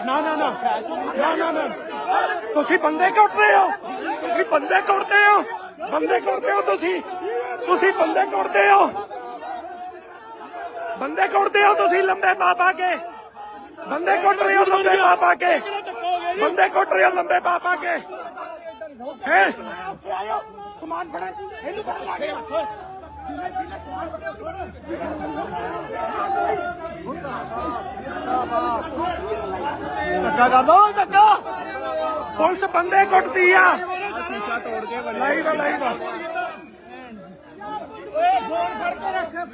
ਬੰਦੇ ਨਾ ਨਾ ਨਾ। ਨਾ ਨਾ ਨਾ। ਤੁਸੀਂ ਬੰਦੇ ਕੁੱਟਦੇ ਹੋ। ਤੁਸੀਂ ਬੰਦੇ ਕੁੱਟਦੇ ਹੋ। ਬੰਦੇ ਕੁੱਟਦੇ ਹੋ ਤੁਸੀਂ। ਤੁਸੀਂ ਬੰਦੇ ਕੁੱਟਦੇ ਹੋ। ਬੰਦੇ ਕੁੱਟਦੇ ਹੋ ਤੁਸੀਂ ਲੰਬੇ ਪਾ ਕੇ। ਬੰਦੇ ਕੁੱਟ ਰਹੇ ਹੋ ਲੰਬੇ ਪਾ ਪਾ ਕੇ। ਬੰਦੇ ਕੁੱਟ ਰਹੇ ਹੋ ਲੰਬੇ ਪਾ ਕੇ। ਹੈ? ਸਮਾਨ ਫੜਾ। ਇਹਨੂੰ ਫੜ। ਲਾ ਕੇ ਧੱਕਾ ਕਰ ਦੋ ਧੱਕਾ। ਪੁਲਿਸ ਬੰਦੇ ਕੁੱਟਦੀ ਆ। ਸ਼ੀਸ਼ਾ ਤੋੜ ਕੇ ਲਾਈਵ ਆ, ਲਾਈਵ ਆ।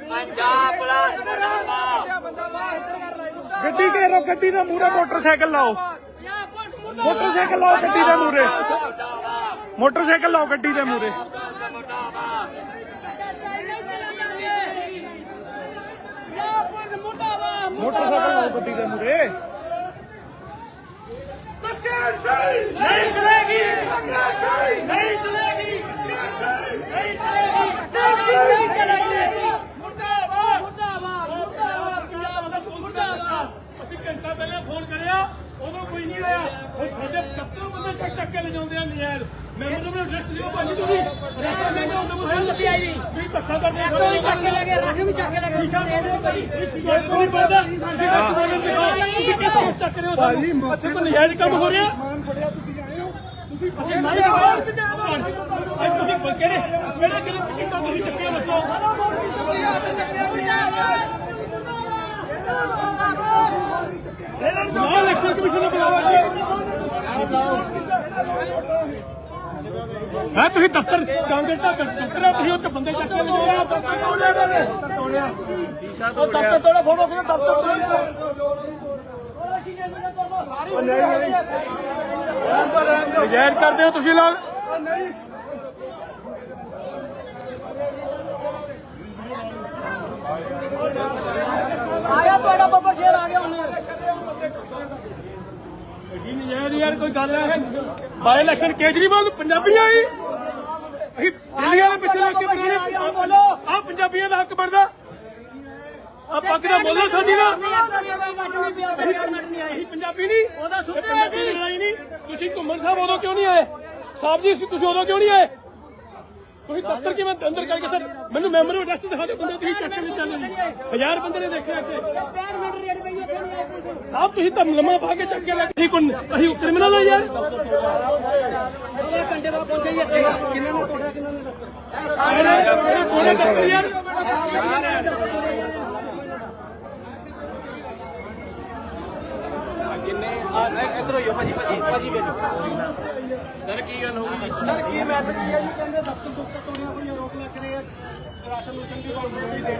ਪੰਜਾਬ ਪੁਲਿਸ ਮੁਰਦਾਬਾਦ। ਗੱਡੀ ਘੇਰੋ ਗੱਡੀ ਦੇ ਮੂਹਰੇ ਮੋਟਰਸਾਈਕਲ ਲਾਓ। ਮੋਟਰਸਾਈਕਲ ਲਾਓ ਗੱਡੀ ਦੇ ਮੂਹਰੇ। ਮੋਟਰਸਾਈਕਲ ਲਾਓ ਗੱਡੀ ਦੇ ਮੂਹਰੇ। ਮੋਟਰਸਾਈਕਲ ਲਾਓ ਗੱਡੀ ਦੇ ਮੂਹਰੇ। ਨਹੀਂ ਚਲੇਗੀ ਨਹੀਂ ਚਲੇਗੀ ਨਹੀਂ ਚਲੇਗੀ ਨਹੀਂ ਚਲੇਗੀ ਮੁਰਦਾਬਾਦ ਮੁਰਦਾਬਾਦ ਮੁਰਦਾਬਾਦ ਪੰਜਾਬ ਪੁਲਿਸ ਮੁਰਦਾਬਾਦ ਅਸੀਂ ਘੰਟਾ ਪਹਿਲਾਂ ਫੋਨ ਕਰਿਆ ਉਦੋਂ ਕੋਈ ਨਹੀਂ ਆਇਆ ਹੁਣ ਸਾਡੇ 71 ਬੰਦੇ ਚੱਕ ਚੱਕ ਕੇ ਲਿਜਾਉਂਦੇ ਆ ਨਜਾਇਜ਼ ਮੈਨੂੰ ਤਾਂ ਮੈਨੂੰ ਰੈਸਟ ਦਿਓ ਭਾਜੀ ਤੁਸੀਂ। ਰੈਸਟ ਦਿਓ ਮੈਨੂੰ ਹੈ ਲੱਗੀ ਆਈ ਵੀ ਧੱਕਾ ਕਰਦੇ ਹੋ ਕੋਈ ਚੱਕ ਕੇ ਲੈ ਗਏ ਰਾਸ਼ਨ ਵੀ ਚੱਕ ਕੇ ਲੈ ਗਏ। ਸ਼ੀਸ਼ਾ ਤੋੜ ਦਿਓ ਭਾਈ ਇਹ ਕੋਈ ਬੰਦਾ ਤੁਸੀਂ ਰੈਸਟ ਬੋਲਣ ਦੇ ਤੁਸੀਂ ਕਿਸ ਚੱਕ ਰਹੇ ਹੋ ਭਾਜੀ ਇੱਥੇ ਕੋਈ ਨਜਾਇਜ਼ ਕੰਮ ਹੋ ਰਿਹਾ। ਸਮਾਨ ਫੜਿਆ ਤੁਸੀਂ ਆਏ ਹੋ। ਤੁਸੀਂ ਅਸੀਂ ਨਹੀਂ ਬਾਹਰ ਅੱਜ ਤੁਸੀਂ ਕਿਹੜੇ? ਕਿਹੜੇ ਕਿਹੜੇ ਚਿੱਟਾ ਤੁਸੀਂ ਚੱਕੇ ਦੱਸੋ। ਨੂੰ ਇਲੈਕਸ਼ਨ ਕਮਿਸ਼ਨ ਨੂੰ ਬੁਲਾਓ ਜੀ। ਹਾਂ, ਤੁਸੀਂ ਦਫ਼ਤਰ ਕਾਂਗਰਸ ਦਾ ਦਫ਼ਤਰ ਹੈ ਤੁਸੀਂ ਉੱਥੇ ਬੰਦੇ ਚੱਕ ਕੇ ਲਿਜਾਓ ਸ਼ੀਸ਼ਾ ਤੋੜ ਦਫ਼ਤਰ ਤੋੜਾ ਫੋਟੋ ਕਿਹਨੇ ਦਫ਼ਤਰ ਨਜਾਇਜ਼ ਕਰਦੇ ਹੋ, ਤੁਸੀਂ ਲੋਕ ਆਇਆ ਤੁਹਾਡਾ ਬੱਬਰ ਸ਼ੇਰ, ਆ ਗਿਆ ਹੁਣ। ਯਾਰ, ਕੋਈ ਗੱਲ ਹੈ? ਬਾਈ ਇਲੈਕਸ਼ਨ ਕੇਜਰੀਵਾਲ ਪੰਜਾਬੀਆਂ ਹੀ ਅਸੀਂ ਦਿੱਲੀਆਂ ਦੇ ਪਿੱਛੇ ਲੱਗ ਕੇ ਬੋਲੋ ਬੋਲੋ। ਆ ਪੰਜਾਬੀਆਂ ਦਾ ਹੱਕ ਬਣਦਾ। ਆ ਪੱਗ ਦਾ ਮੁੱਲ ਸਾਡੀ ਦਾ। ਅਸੀਂ ਪੰਜਾਬੀ ਨਹੀਂ। ਉਹਦਾ ਸੁੱਤੇ ਇਹ ਪੰਜਾਬੀ ਸੀ। ਦੀ ਲੜਾਈ ਨਹੀਂ। ਤੁਸੀਂ ਘੁੰਮਣ ਸਾਹਿਬ ਉਦੋਂ ਕਿਉਂ ਨਹੀਂ ਆਏ? ਸਾਹਿਬ ਜੀ ਤੁਸੀਂ ਉਦੋਂ ਕਿਉਂ ਨਹੀਂ ਆਏ? ਤੁਸੀਂ ਦਫ਼ਤਰ ਕਿਵੇਂ ਅੰਦਰ ਕਰਕੇ ਸਰ ਮੈਨੂੰ ਮੈਮੋਰੀ ਅਡਰੈਸ ਦਿਖਾ ਦਿਓ ਬੰਦੇ ਤੁਸੀਂ ਚੱਕ ਕੇ ਨਹੀਂ ਚੱਲੇ ਜੀ ਹਜ਼ਾਰ ਬੰਦੇ ਨੇ ਦੇਖਿਆ ਇੱਥੇ ਸਾਹਿਬ ਤੁਸੀਂ ਤਾਂ ਲੰਮਾ ਪਾ ਕੇ ਚੱਕ ਕੇ ਲੈ ਗਏ ਕੋਈ ਅਸੀਂ ਕ੍ਰਿਮੀਨਲ ਹੋ ਯਾਰ ਘੰਟੇ ਬਾਅਦ ਪਹੁੰਚੇ ਇੱਥੇ ਕਿੰਨੇ ਨੂੰ ਤੋੜਿਆ ਕਿੰਨੇ ਨੇ ਕੋਣੇ ਚੱਕ ਯਾਰ ਇੱਧਰ ਹੋਈਓ ਭਾਜੀ ਭਾਜੀ ਭਾਜੀ ਵੇਖੋ। ਸਰ, ਕੀ ਗੱਲ ਹੋ ਗਈ? ਸਰ, ਕੀ ਮੈਸੇਜ ਕੀ ਹੈ ਜੀ, ਕਹਿੰਦੇ ਦਫ਼ਤਰ ਦੁੱਕਰ ਤੋੜਿਆ ਹੋਈਆਂ ਰੋਕ ਲੱਗ ਰਹੇ ਆ ਰਾਸ਼ਨ ਰੂਸ਼ਨ ਵੀ ਬੰਦ ਹੋ ਗਈ ਦੇਖ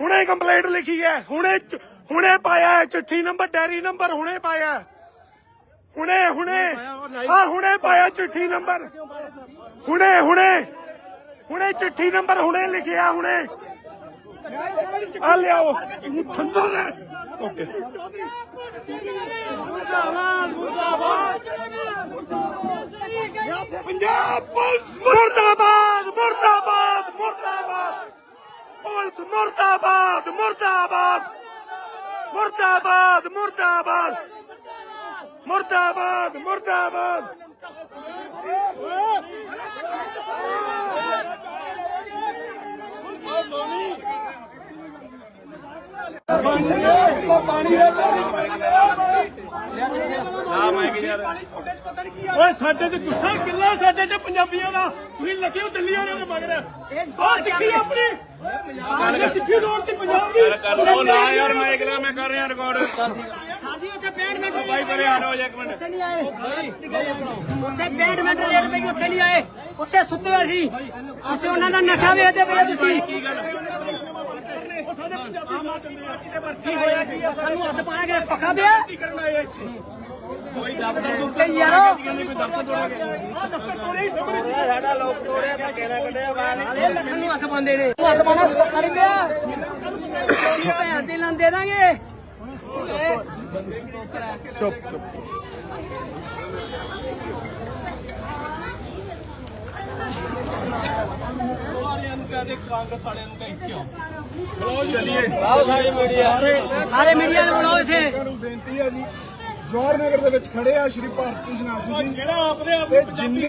ਹੁਣੇ ਕੰਪਲੇਂਟ ਲਿਖੀ ਹੈ ਹੁਣੇ ਚ- ਹੁਣੇ ਪਾਇਆ ਹੈ ਚਿੱਠੀ ਨੰਬਰ ਡੈਰੀ ਨੰਬਰ ਹੁਣੇ ਪਾਇਆ ਹੈ। ਹੁਣੇ ਹੁਣੇ ਆ ਹੁਣੇ ਪਾਇਆ ਚਿੱਠੀ ਨੰਬਰ ਹੁਣੇ ਹੁਣੇ ਹੁਣੇ ਚਿੱਠੀ ਨੰਬਰ ਹੁਣੇ ਲਿਖਿਆ ਹੁਣੇ ਆ ਲਿਆਓ ਠੰਡਾ ਹੈ ਓਕੇ ਪੰਜਾਬ ਪੁਲਿਸ ਮੁਰਦਾਬਾਦ ਮੁਰਦਾਬਾਦ ਮੁਰਦਾਬਾਦ ਪੁਲਿਸ ਮੁਰਦਾਬਾਦ ਮੁਰਦਾਬਾਦ ਮੁਰਦਾਬਾਦ ਮੁਰਦਾਬਾਦ ਮੁਰਦਾਬਾਦ। ਮੁਰਦਾਬਾਦ ਓਏ ਸਾਡੇ ਤੇ ਗੁੱਸਾ ਕਿੱਲਾ ਸਾਡੇ ਤੇ ਪੰਜਾਬੀਆਂ ਦਾ। ਤੁਸੀਂ ਲੱਗੇ ਹੋ ਦਿੱਲੀ ਵਾਲਿਆਂ ਦੇ ਮਗਰ। ਆਹ ਸਿੱਖੀ ਆਪਣੀ। ਆਹ ਸਿੱਖੀ ਰੋਡ ਤੇ ਪੰਜਾਬ ਦੀ। ਕਰ ਲਓ ਨਾ ਯਾਰ ਮੈਂ ਅਗਲਾ ਮੈਂ ਕਰ ਰਿਹਾ ਰਿਕਾਰਡ ਅਸੀਂ ਉੱਥੇ 65 ਮਿੰਟ ਭਾਈ ਪਰੇ ਆ ਲਓ ਇੱਕ ਮਿੰਟ। ਉੱਥੇ ਨਹੀਂ ਆਏ। ਉੱਥੇ 65 ਮਿੰਟ ਰੇਟ ਪਈ ਉੱਥੇ ਨਹੀਂ ਆਏ। ਉੱਥੇ ਸੁੱਤੇ ਹੋਏ ਸੀ। ਅਸੀਂ ਉਹਨਾਂ ਦਾ ਨਸ਼ਾ ਵੇਚਦੇ ਪਏ ਤੁਸੀਂ ਕੀ ਗੱਲ ਕੀ ਹੋਇਆ ਕੀ ਆ? ਸਾਨੂੰ ਹੱਥ ਪਾਇਆ ਕਿ ਸੌਖਾ ਪਿਆ? ਕੋਈ ਦਫ਼ਤਰ ਦੁੱਖ ਤੇ ਯਾਰੋ ਕੋਈ ਦਫ਼ਤਰ ਤੋੜਿਆ ਗਿਆ। ਆ ਦਫ਼ਤਰ ਤੋੜਿਆ ਹੀ ਸਾਹਮਣੇ। ਸਾਡਾ ਲੋਕ ਤੋੜਿਆ ਤਾਂ ਕਹਿਣਾ ਕੱਢਿਆ ਬਾਹਰ ਇਹ ਲੱਖਾਂ ਨੂੰ ਹੱਥ ਪਾਉਂਦੇ ਨੇ। ਹੱਥ ਪਾਉਣਾ ਸੌਖਾ ਨਹੀਂ ਪਿਆ। ਇਹ ਭੈਣ ਦੇ ਲਾਂ ਦੇ ਦਾਂਗੇ। ਸਾਰਿਆਂ ਨੂੰ ਕਹਦੇ ਕਾਂਗਰਸ ਵਾਲਿਆਂ ਨੂੰ ਕਹੇ ਚੱਲੀਏ ਆਓ ਸਾਰੇ ਮੀਡੀਆ ਸਾਰੇ ਸਾਰੇ ਮੀਡੀਆ ਨੂੰ ਬੁਲਾਓ ਇਸੇ ਨੂੰ ਬੇਨਤੀ ਹੈ ਜੀ ਜਵਾਹਰ ਨਗਰ ਦੇ ਵਿੱਚ ਖੜੇ ਆ ਸ਼੍ਰੀ ਭਾਰਤੀ ਜਨਾਸੀ ਜੀ ਜਿਹੜਾ ਆਪਣੇ ਆਪ ਤੇ ਜਿੰਨੀ